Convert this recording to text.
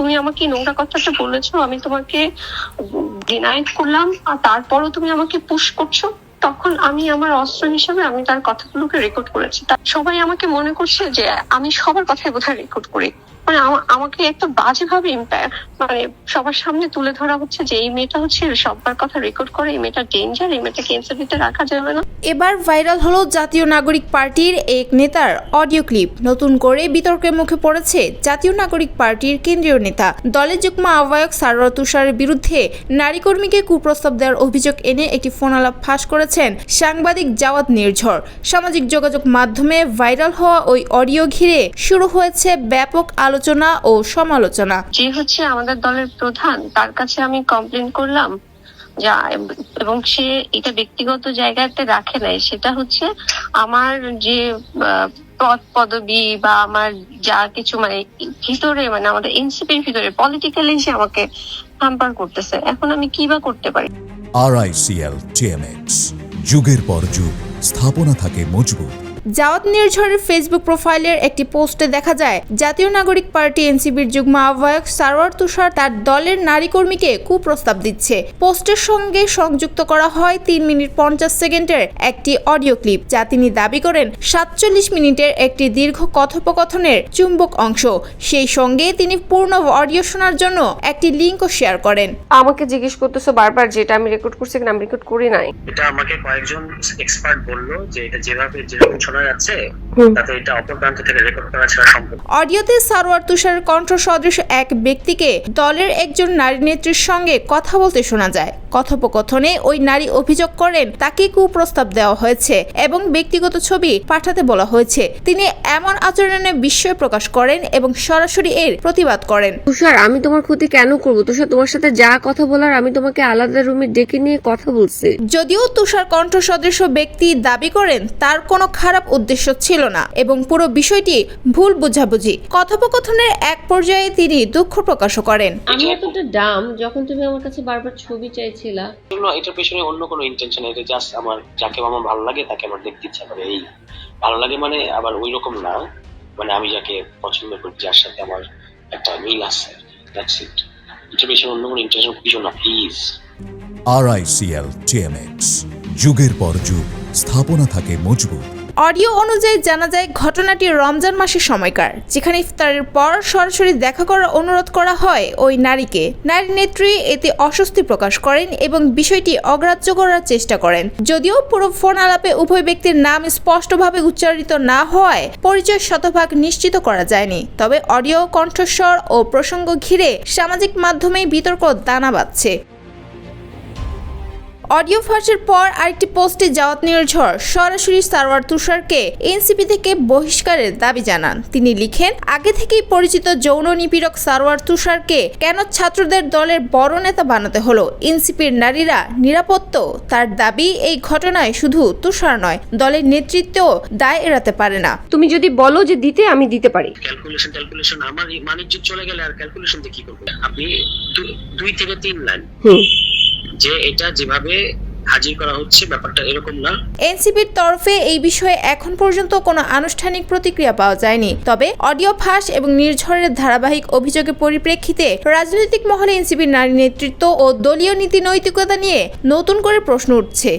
তুমি আমাকে নোংরা কথাটা বলেছ, আমি তোমাকে ডিনাই করলাম, আর তারপরও তুমি আমাকে পুশ করছ, তখন আমি আমার অস্ত্র হিসেবে আমি তার কথাগুলোকে রেকর্ড করেছি। সবাই আমাকে মনে করছে যে আমি সবার কথাই বোধহয় রেকর্ড করি। মানে আমাকে একটা বাজে ভাবে মানে সবার সামনে তুলে ধরা হচ্ছে যে এই মেয়েটা হচ্ছে সবার কথা রেকর্ড করে, এই মেয়েটা ডেঞ্জার এই মেয়েটাকে এনসিপিতে রাখা যাবে না। এবার ভাইরাল হলো জাতীয় নাগরিক পার্টির এক নেতার অডিও ক্লিপ নতুন করে বিতর্কের মুখে পড়েছে জাতীয় নাগরিক পার্টির কেন্দ্রীয় নেতা। দলের যুগ্ম আহ্বায়ক সারোয়ার তুষারের বিরুদ্ধে নারী কর্মীকে কুপ্রস্তাব দেওয়ার অভিযোগ এনে একটি ফোনালাপ ফাঁস করেছেন সাংবাদিক জাওয়াত নির্ঝর। সামাজিক যোগাযোগ মাধ্যমে ভাইরাল হওয়া ওই অডিও ঘিরে শুরু হয়েছে ব্যাপক আলোচনা। ও সমালোচনা। যে হচ্ছে আমাদের দলের প্রধান তার কাছে আমি কমপ্লেন করলাম যা এবং সে এটা ব্যক্তিগত জায়গাতে রাখে নাই। সেটা হচ্ছে আমার যে পদ পদবি বা আমার যা কিছু মানে ভিতরে মানে আমাদের এনসিপির ভিতরে পলিটিক্যালি সে আমাকে হ্যাম্পার করতেছে। এখন আমি কি বা করতে পারি? আরআইসিএল টিএমএক্স যুগের পর যুগ স্থাপনা থাকে মজবুত। জাওয়াত নির্ঝরের ফেসবুক প্রোফাইলের একটি পোস্টে দেখা যায় জাতীয় নাগরিক পার্টি এনসিপির যুগ্ম আহ্বায়ক সারোয়ার তুষার তার দলের নারী কর্মীকে কুপ্রস্তাব দিচ্ছে। পোস্টের সঙ্গে সংযুক্ত করা হয় তিন মিনিট পঞ্চাশ সেকেন্ডের একটি অডিও ক্লিপ যা তিনি দাবি করেন সাতচল্লিশ মিনিটের একটি দীর্ঘ কথোপকথনের চুম্বক অংশ। সেই সঙ্গে তিনি পূর্ণ অডিও শোনার জন্য একটি লিঙ্কও শেয়ার করেন। আমাকে জিজ্ঞেস করতেছো বারবার যেটা আমি রেকর্ড করছি কিনা আমি রেকর্ড করি নাই। এটা আমাকে কয়েকজন এক্সপার্ট বলল যে এটা যেভাবে যেরকম শোনা যাচ্ছে তাতে এটা অপর প্রান্ত থেকে রেকর্ড করা ছাড়া সম্ভব অডিওতে সারোয়ার তুষারের কণ্ঠ সদৃশ এক ব্যক্তিকে দলের একজন নারী নেত্রীর সঙ্গে কথা বলতে শোনা যায়। কথোপকথনে ওই নারী অভিযোগ করেন তাকে কুপ্রস্তাব দেওয়া হয়েছে এবং ব্যক্তিগত ছবি পাঠাতে বলা হয়েছে। তিনি এমন আচরণে বিস্ময় প্রকাশ করেন এবং সরাসরি এর প্রতিবাদ করেন। তুষার আমি তোমার ক্ষতি কেন করব? তুষার তোমার সাথে যা কথা বলার আমি তোমাকে আলাদা রুমে ডেকে নিয়ে কথা বলছি। যদিও তুষার কণ্ঠ সদৃশ ব্যক্তি দাবি করেন তার কোনো খারাপ উদ্দেশ্য ছিল না এবং পুরো বিষয়টি ভুল বোঝাবুঝি। কথোপকথনের এক পর্যায়ে তিনি দুঃখ প্রকাশও করেন। আমি এতটা ডাম যখন তুমি আমার কাছে বারবার ছবি চাইছিলা। এটার পেছনে অন্য কোনো ইন্টেনশন এটা জাস্ট আমার যাকে আমার ভালো লাগে তাকে আমার দেখতে ইচ্ছা করে। এই ভালো লাগে মানে আবার ওই রকম না মানে আমি যাকে পছন্দ করি যার সাথে আমার একটা মিল আছে দ্যাটস ইট এটার পেছনে অন্য কোনো ইন্টেনশন কিছু না প্লিজ আরআইসিএল টিএমএক্স যুগের পর যুগ স্থাপনা থাকে মজবুত। অডিও অনুযায়ী জানা যায়, ঘটনাটি রমজান মাসের সময়কার, যেখানে ইফতারের পর সরাসরি দেখা করার অনুরোধ করা হয় ওই নারীকে। নারী নেত্রী এতে অস্বস্তি প্রকাশ করেন এবং বিষয়টি অগ্রাহ্য করার চেষ্টা করেন। যদিও পুরো ফোন আলাপে উভয় ব্যক্তির নাম স্পষ্টভাবে উচ্চারিত না হওয়ায় পরিচয় শতভাগ নিশ্চিত করা যায়নি। তবে অডিও কণ্ঠস্বর ও প্রসঙ্গ ঘিরে সামাজিক মাধ্যমে বিতর্ক দানা বাঁধছে। অডিও ফাঁসের পর আরেকটি পোস্টে জাওয়াত নির্ঝর সরাসরি সারওয়ার তুষারকে এনসিপি থেকে বহিষ্কারের দাবি জানান। তিনি লিখেন আগে থেকেই পরিচিত যৌন নিপীড়ক সারওয়ার তুষারকে কেন ছাত্রদের দলের বড় নেতা বানাতে হলো? এনসিপির নারীরা নিরাপত্ত? তার দাবি এই ঘটনায় শুধু তুষার নয় দলের নেতৃত্বও দায় এড়াতে পারে না। তুমি যদি বলো যে দিতে আমি দিতে পারি। ক্যালকুলেশন ক্যালকুলেশন আমার চলে গেলে আর ক্যালকুলেশন দিয়ে কি করব? আপনি দুই থেকে তিন লাইন। যে এটা যেভাবে হাজির করা হচ্ছে, ব্যাপারটা এরকম না। এনসিপির তরফে এই বিষয়ে এখন পর্যন্ত কোনো আনুষ্ঠানিক প্রতিক্রিয়া পাওয়া যায়নি। তবে অডিও ফাঁস এবং নির্ঝরের ধারাবাহিক অভিযোগের পরিপ্রেক্ষিতে রাজনৈতিক মহলে এনসিপির নারী নেতৃত্ব ও দলীয় নীতি নৈতিকতা নিয়ে নতুন করে প্রশ্ন উঠছে।